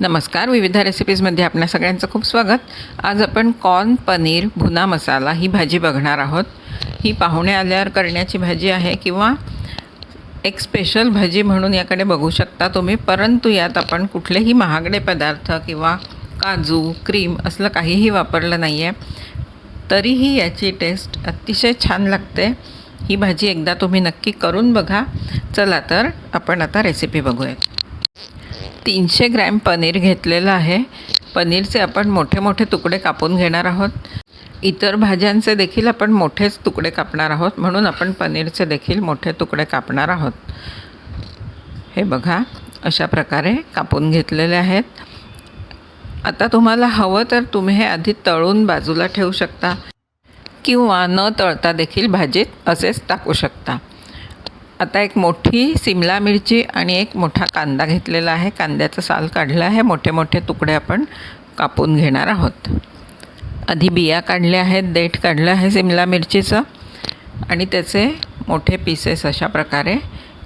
नमस्कार. विविध रेसिपीजमध्ये आपल्या सगळ्यांचं खूप स्वागत. आज आपण कॉर्न पनीर भुना मसाला ही भाजी बघणार आहोत. ही पाहुणे आल्यावर करण्याची भाजी आहे किंवा एक स्पेशल भाजी म्हणून याकडे बघू शकता तुम्ही. परंतु यात आपण कुठलेही महागडे पदार्थ किंवा काजू क्रीम असलं काहीही वापरलं नाही आहे तरीही याची टेस्ट अतिशय छान लागते. ही भाजी एकदा तुम्ही नक्की करून बघा. चला तर आपण आता रेसिपी बघूयात. तीनशे ग्रॅम पनीर घेतलेलं आहे. पनीरचे आपण मोठे मोठे तुकडे कापून घेणार आहोत. इतर भाज्यांचे देखील आपण मोठेच तुकडे कापणार आहोत. म्हणून आपण पनीरचे देखील मोठे तुकडे कापणार आहोत. हे बघा अशा प्रकारे कापून घेतलेले आहेत. आता तुम्हाला हवं तर तुम्ही हे आधी तळून बाजूला ठेवू शकता. किंवा न तळता देखील भाजीत असेच टाकू शकता. आता एक मोठी सिमला मिरची आणि एक मोठा कांदा घेतलेला आहे. कांद्याचं साल काढलं आहे. मोठे मोठे तुकडे आपण कापून घेणार आहोत. आधी बिया काढल्या आहेत. देठ काढलं आहे सिमला मिरचीचं. आणि त्याचे मोठे पीसेस अशा प्रकारे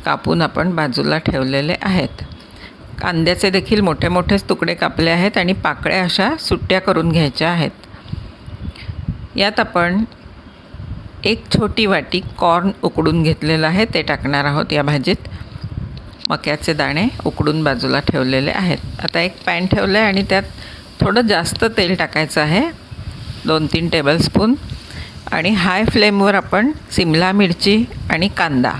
कापून आपण बाजूला ठेवलेले आहेत. कांद्याचे देखील मोठे मोठेच तुकडे कापले आहेत आणि पाकळ्या अशा सुट्ट्या करून घ्यायच्या आहेत. यात आपण एक छोटी वाटी कॉर्न उकडून घेतलेलं आहे ते टाकणार आहोत या भाजीत. मक्याचे दाणे उकडून बाजूला ठेवलेले आहेत. आता एक पॅन ठेवलं आहे आणि त्यात थोडं जास्त तेल टाकायचं आहे दोन तीन टेबलस्पून. आणि हाय फ्लेमवर आपण सिमला मिरची आणि कांदा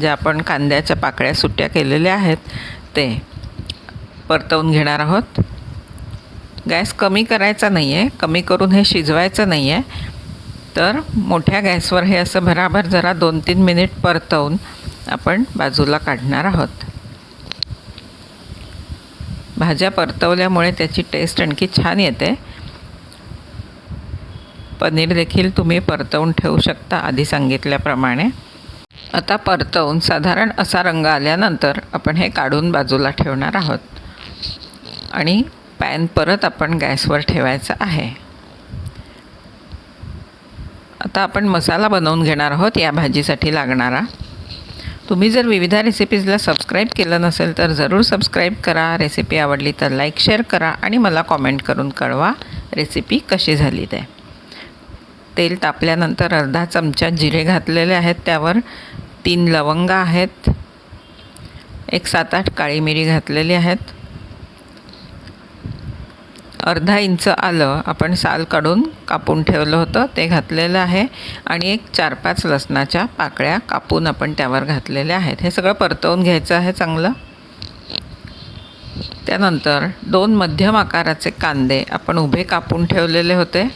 ज्या आपण कांद्याच्या पाकळ्या सुट्ट्या केलेल्या आहेत ते परतवून घेणार आहोत. गॅस कमी करायचा नाही आहे कमी करून हे शिजवायचं नाही आहे तर मोठ्या गॅसवर हे असं भराभर जरा दोन तीन मिनिट परतवून आपण बाजूला काढणार आहोत. भाज्या परतवल्यामुळे त्याची टेस्ट आणखी छान येते. पनीर देखील तुम्ही परतवून ठेवू शकता आधी सांगितल्याप्रमाणे. आता परतवून साधारण असा रंग आल्यानंतर आपण हे काढून बाजूला ठेवणार आहोत. आणि पॅन परत आपण गॅसवर ठेवायचा आहे. आता आपण मसाला बनवून घेणार आहोत या भाजीसाठी लागणारा. तुम्ही जर विविध रेसिपीजला सबस्क्राईब केलं नसेल तर जरूर सबस्क्राईब करा. रेसिपी आवडली तर लाईक शेअर करा आणि मला कॉमेंट करून कळवा रेसिपी कशी झाली ते. तेल तापल्यानंतर अर्धा चमचा जिरे घातलेले आहेत त्यावर तीन लवंगा आहेत. एक सात आठ काळी मिरी घातलेली आहेत. अर्धा इंच आलं आपण साल काढून कापून ठेवलं होतं ते घातलेलं आहे. आणि एक चार पाच लसणाच्या पाकळ्या कापून आपण त्यावर घातलेल्या आहेत. हे सगळं परतवून घ्यायचं आहे चांगलं. त्यानंतर दोन मध्यम आकाराचे कांदे आपण उभे कापून ठेवलेले होते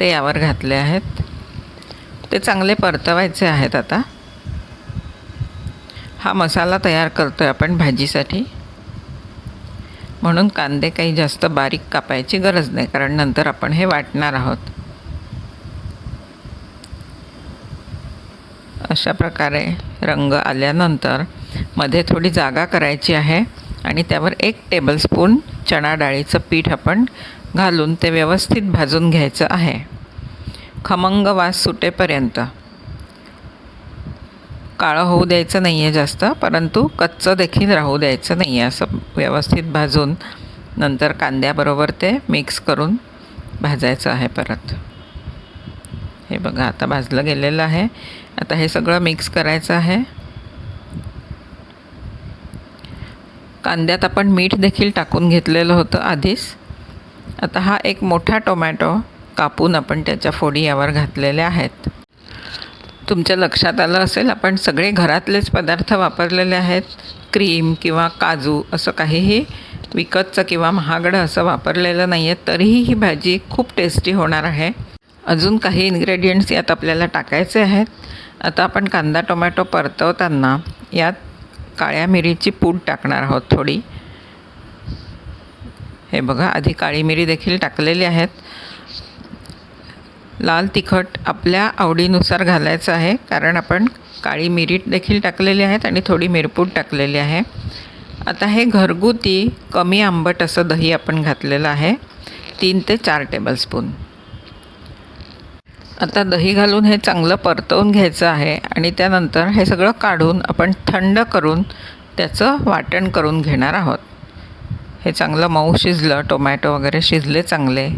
ते यावर घातले आहेत. ते चांगले परतवायचे आहेत आता. हा मसाला तयार करतो आहे आपण भाजीसाठी. म्हणून कांदे काही जास्त बारीक कापायची गरज नाही कारण नंतर आपण हे वाटणार आहोत. अशा प्रकारे रंग आल्यानंतरमध्ये थोडी जागा करायची आहे आणि त्यावर एक टेबलस्पून चणा डाळीचं पीठ आपण घालून ते व्यवस्थित भाजून घ्यायचं आहे. खमंग वास सुटेपर्यंत काळं होऊ द्यायचं नाही आहे जास्त परंतु कच्चं देखील राहू द्यायचं नाही आहे असं व्यवस्थित भाजून नंतर कांद्याबरोबर ते मिक्स करून भाजायचं आहे परत. हे बघा आता भाजलं गेलेलं आहे. आता हे सगळं मिक्स करायचं आहे. कांद्यात आपण मीठ देखील टाकून घेतलेलं होतं आधीच. आता हा एक मोठा टोमॅटो कापून आपण त्याच्या फोडी यावर घातलेल्या आहेत. तुमच्या लक्षात आलं असेल आपण सगळे घरातलेच पदार्थ वापरलेले आहेत. क्रीम किंवा काजू असं काहीही विकतचं किंवा महागडं असं वापरलेलं नाही आहे तरीही ही भाजी खूप टेस्टी होणार आहे. अजून काही इन्ग्रेडियंट्स यात आपल्याला टाकायचे आहेत. आता आपण कांदा टोमॅटो परतवताना यात काळ्या मिरीची पूड टाकणार आहोत थोडी. हे बघा आधी काळी मिरी देखील टाकलेली आहेत. लाल तिखट आपल्या आवडीनुसार घालायचं आहे कारण आपण काळी मिरीट देखील टाकलेली आहेत आणि थोडी मिरपूड टाकलेली आहे. आता हे घरगुती कमी आंबट असं दही आपण घातलेलं आहे तीन ते चार टेबलस्पून. आता दही घालून हे चांगलं परतवून घ्यायचं आहे आणि त्यानंतर हे सगळं काढून आपण थंड करून त्याचं वाटण करून घेणार आहोत. हे चांगलं मऊ शिजलं टोमॅटो वगैरे शिजले चांगले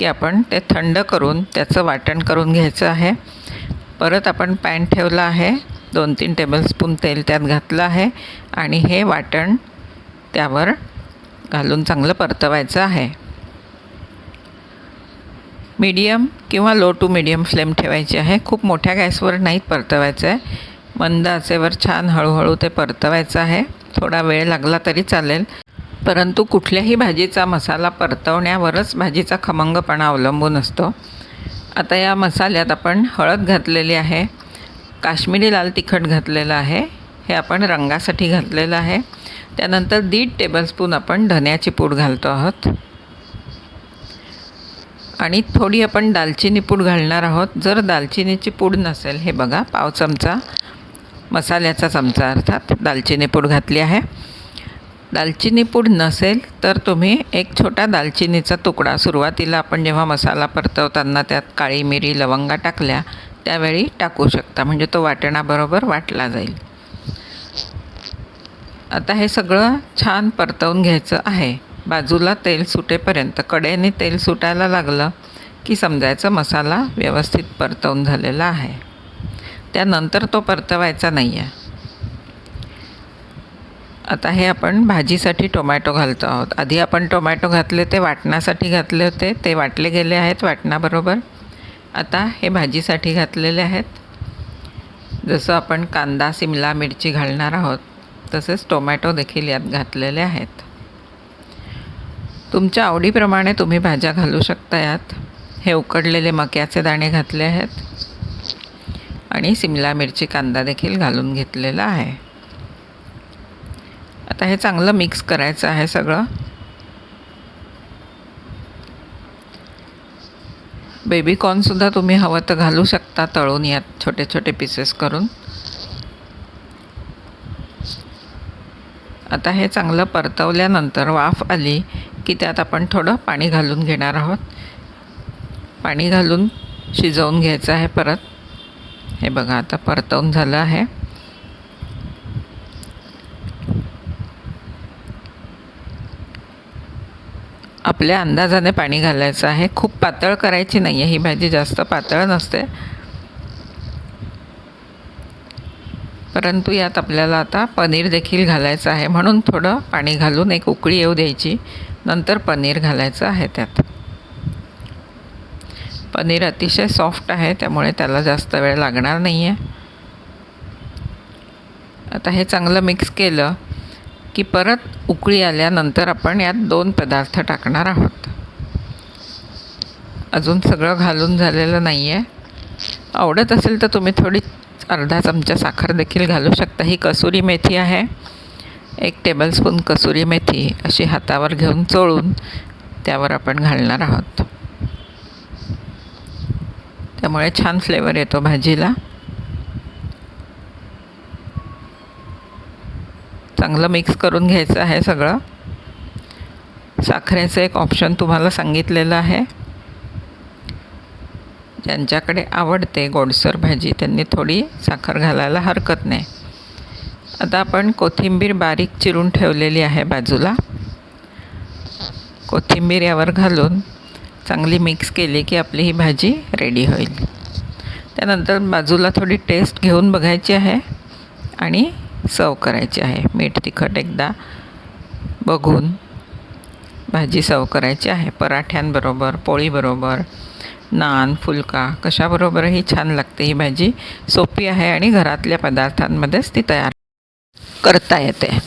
की आपण ते थंड करून त्याचं वाटण करून घ्यायचं आहे. परत आपण पॅन ठेवला आहे. दोन तीन टेबलस्पून तेल त्यात घातलं आहे. आणि हे वाटण त्यावर घालून चांगलं परतवायचं आहे. मीडियम किंवा लो टू मीडियम फ्लेम ठेवायची आहे. खूप मोठ्या गॅसवर नाहीत परतवायचं. आहे मंद आचेवर छान हळूहळू ते परतवायचं आहे. थोडा वेळ लागला तरी चालेल. परंतु कुठल्याही भाजीचा मसाला परतवण्यावरच भाजीचा खमंगपणा अवलंबून असतो. आता या मसाल्यात आपण हळद घातलेली आहे काश्मीरी लाल तिखट घातलेलं आहे हे आपण रंगासाठी घातलेलं आहे. त्यानंतर दीड टेबलस्पून आपण धन्याची पूड घालतो आहोत. आणि थोडी आपण दालचिनी पूड घालणार आहोत. जर दालचिनीची पूड नसेल हे बघा पाव चमचा मसाल्याचा चमचा अर्थात दालचिनी पूड घातली आहे. दालचिनी पूड नसेल तर तुम्ही एक छोटा दालचिनीचा तुकडा. सुरुवातीला आपण जेव्हा मसाला परतवताना त्यात काळी मिरी लवंगा टाकल्या त्यावेळी टाकू शकता. म्हणजे तो वाटणाबरोबर वाटला जाईल. आता हे सगळं छान परतवून घ्यायचं आहे. बाजूला तेल सुटेपर्यंत कडेने तेल सुटायला लागलं की समजायचं मसाला व्यवस्थित परतवून झालेला आहे. त्यानंतर तो परतवायचा नाही आहे आता हे आपण भाजीसाठी टोमॅटो घालतो आहोत. आधी आपण टोमॅटो घातले ते वाटणासाठी घातले होते. ते वाटले गेले आहेत वाटणाबरोबर. आता हे भाजीसाठी घातलेले आहेत. जसं आपण कांदा सिमला मिरची घालणार आहोत तसेच टोमॅटो देखील यात घातलेले आहेत. तुमच्या आवडीप्रमाणे तुम्ही भाज्या घालू शकता यात. हे उकडलेले मक्याचे दाणे घातले आहेत. आणि सिमला मिरची कांदा देखील घालून घेतलेला आहे. आता हे चांगलं मिक्स करायचं आहे सगळं. बेबी कॉर्नसुद्धा तुम्ही हवं तर घालू शकता तळून यात छोटे छोटे पीसेस करून. आता हे चांगलं परतवल्यानंतर वाफ आली की त्यात आपण थोडं पाणी घालून घेणार आहोत. पाणी घालून शिजवून घ्यायचं आहे परत. हे बघा आता परतवून झालं आहे. आपल्या अंदाजाने पाणी घालायचं आहे. खूप पातळ करायची नाही आहे ही भाजी जास्त पातळ नसते. परंतु यात आपल्याला आता पनीर देखील घालायचं आहे. म्हणून थोडं पाणी घालून एक उकळी येऊ द्यायची. नंतर पनीर घालायचं आहे त्यात. पनीर अतिशय सॉफ्ट आहे त्यामुळे त्याला जास्त वेळ लागणार नाही आहे आता हे चांगलं मिक्स केलं की परत उकळी आल्यानंतर आपण यात दोन पदार्थ टाकणार आहोत. अजून सगळं घालून झालेलं नाही आहे आवडत असेल तर तुम्ही थोडी अर्धा चमचा साखर देखील घालू शकता. ही कसुरी मेथी आहे. एक टेबलस्पून कसुरी मेथी अशी हातावर घेऊन चोळून त्यावर आपण घालणार आहोत. त्यामुळे छान फ्लेवर येतो भाजीला. चांगलं मिक्स करून घ्यायचं आहे सगळं. साखरेचं एक ऑप्शन तुम्हाला सांगितलेलं आहे. ज्यांच्याकडे आवडते गोडसर भाजी त्यांनी थोडी साखर घालायला हरकत नाही. आता आपण कोथिंबीर बारीक चिरून ठेवलेली आहे बाजूला. कोथिंबीर यावर घालून चांगली मिक्स केली की आपली ही भाजी रेडी होईल. त्यानंतर बाजूला थोडी टेस्ट घेऊन बघायची आहे आणि सर्व करायची आहे. मीठ तिखट एकदा बघून भाजी सर्व करायची आहे. पराठ्यांबरोबर पोळीबरोबर नान फुलका कशाबरोबरही छान लागते ही भाजी. सोपी आहे आणि घरातल्या पदार्थांमध्येच ती तयार करता येते.